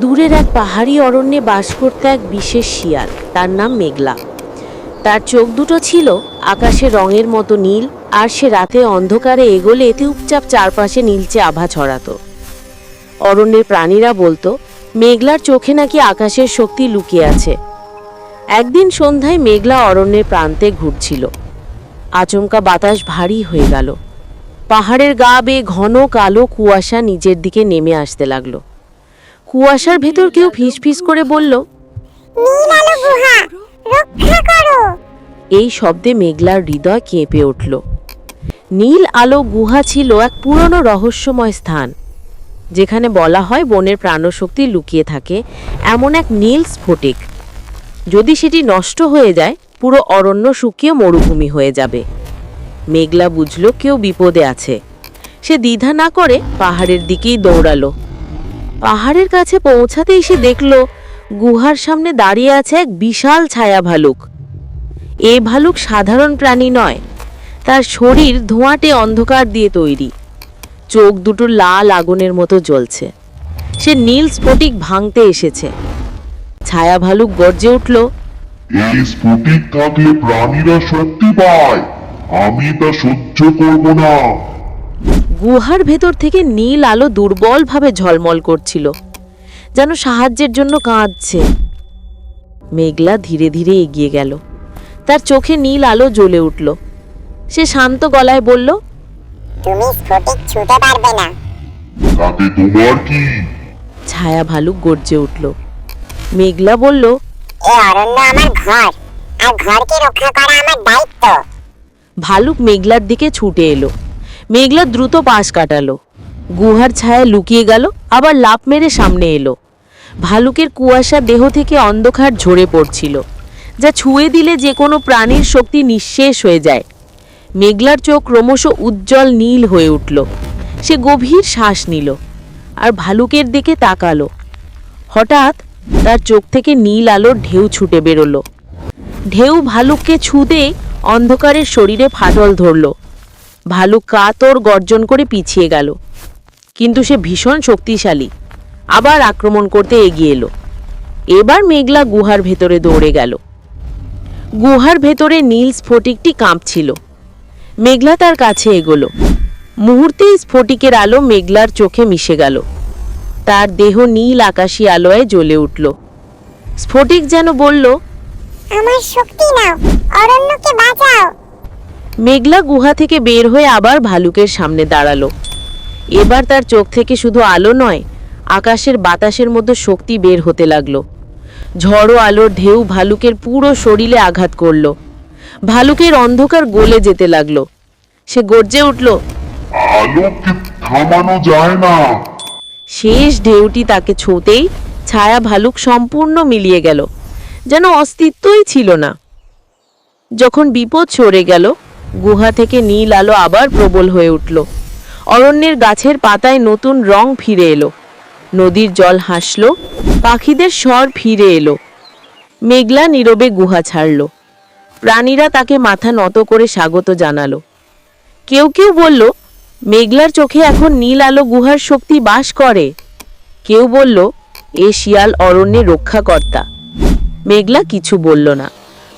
দূরের এক পাহাড়ি অরণ্যে বাস করত এক বিশেষ শিয়াল, তার নাম মেঘলা। তার চোখ দুটো ছিল আকাশে রঙের মতো নীল, আর সে রাতে অন্ধকারে এগোলে এতে উপচাপ চারপাশে নীলচে আভা ছড়াতো। অরণ্যের প্রাণীরা বলতো, মেঘলার চোখে নাকি আকাশের শক্তি লুকিয়ে আছে। একদিন সন্ধ্যায় মেঘলা অরণ্যের প্রান্তে ঘুরছিল। আচমকা বাতাস ভারী হয়ে গেল। পাহাড়ের গা বেয়ে ঘন কালো কুয়াশা নিজের দিকে নেমে আসতে লাগল। কুয়াশার ভেতর কেউ ফিস ফিস করে বলল এই শব্দে মেঘলার হৃদয় কেঁপে উঠল। নীল আলো গুহা ছিল এক পুরনো রহস্যময় স্থান যেখানে বলা হয় বনের প্রাণশক্তি লুকিয়ে থাকে এমন এক নীল স্ফটিক। যদি সেটি নষ্ট হয়ে যায় পুরো অরণ্য শুকিয়ে মরুভূমি হয়ে যাবে। মেঘলা বুঝল কেউ বিপদে আছে। সে দ্বিধা না করে পাহাড়ের দিকেই দৌড়ালো। পাহাড়ের কাছে পৌঁছাতেই সে দেখল গুহার সামনে দাঁড়িয়ে আছে এক বিশাল ছায়া ভালুক। এ ভালুক সাধারণ প্রাণী নয়, তার শরীর ধোঁয়াটে অন্ধকার দিয়ে তৈরি। চোখ দুটো লাল আগুনের মতো জ্বলছে। সে নীল স্ফটিক ভাঙতে এসেছে। ছায়া ভালুক গর্জে উঠল, এই স্ফটিক থাকলে প্রাণীরা শক্তি পায়। আমি তা সহ্য করব না। গুহার ভেতর থেকে নীল আলো দুর্বলভাবে ঝলমল করছিল যেন সাহায্যের জন্য কাঁদছে। মেঘলা ধীরে ধীরে এগিয়ে গেল। তার চোখে নীল আলো জ্বলে উঠল। সে শান্ত গলায় বলল তুমি স্ফটিক ছুতে পারবে না। তাতে তোমার কি? ছায়া ভালুক গর্জে উঠল। মেঘলা বলল এ অরণ্য আমার ঘর আর ঘরকে রক্ষা করা আমার দায়িত্ব। ভালুক মেঘলার দিকে ছুটে এলো। মেঘলা দ্রুত পাশ কাটালো। গুহার ছায়া লুকিয়ে গেল, আবার লাফ মেরে সামনে এলো। ভালুকের কুয়াশা দেহ থেকে অন্ধকার ঝরে পড়ছিল, যা ছুঁয়ে দিলে যে কোনো প্রাণীর শক্তি নিঃশেষ হয়ে যায়। মেঘলার চোখ ক্রমশ উজ্জ্বল নীল হয়ে উঠল। সে গভীর শ্বাস নিল, আর ভালুকের দিকে তাকালো। হঠাৎ তার চোখ থেকে নীল আলোর ঢেউ ছুটে বেরোলো। ঢেউ ভালুককে ছুঁতে অন্ধকারের শরীরে ফাটল ধরল। ভালুক কাতর গর্জন করে পিছিয়ে গেল। কিন্তু সে ভীষণ শক্তিশালী। আবার আক্রমণ করতে এগিয়ে এলো। এবার মেঘলা গুহার ভেতরে দৌড়ে গেল। গুহার ভেতরে নীল স্ফটিকটি কাঁপছিল। মেঘলা তার কাছে এগোলো। মুহূর্তেই স্ফটিকের আলো মেঘলার চোখে মিশে গেল। তার দেহ নীল আকাশী আলোয় জ্বলে উঠল। স্ফটিক যেন বলল, আমার শক্তি নাও, অরণ্যকে বাঁচাও। মেঘলা গুহা থেকে বের হয়ে আবার ভালুকের সামনে দাঁড়াল। এবার তার চোখ থেকে শুধু আলো নয় আকাশের বাতাসের মধ্যে শক্তি বের হতে লাগল। ঝড়ো আলোর ঢেউ ভালুকের পুরো শরীরে আঘাত করল। ভালুকের অন্ধকার গলে যেতে লাগল। সে গর্জে উঠল থামানো যায় না? শেষ ঢেউটি তাকে ছোঁতেই ছায়া ভালুক সম্পূর্ণ মিলিয়ে গেল। যেন অস্তিত্বই ছিল না। যখন বিপদ সরে গেল গুহা থেকে নীল আলো আবার প্রবল হয়ে উঠল। অরণ্যের গাছের পাতায় নতুন রং ফিরে এলো। নদীর জল হাসল, পাখিদের স্বর ফিরে এলো। মেঘলা নীরবে গুহা ছাড়ল। প্রাণীরা তাকে মাথা নত করে স্বাগত জানালো। কেউ কেউ বলল, মেঘলার চোখে এখন নীল আলো গুহার শক্তি বাস করে। কেউ বলল, এ শিয়াল অরণ্যে রক্ষাকর্তা। মেঘলা কিছু বলল না।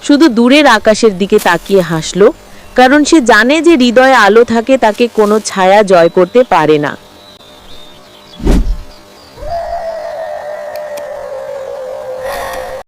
শুধু দূরের আকাশের দিকে তাকিয়ে হাসল কারণ সে জানে যে হৃদয়ে আলো থাকে তাকে কোনো ছায়া জয় করতে পারে না।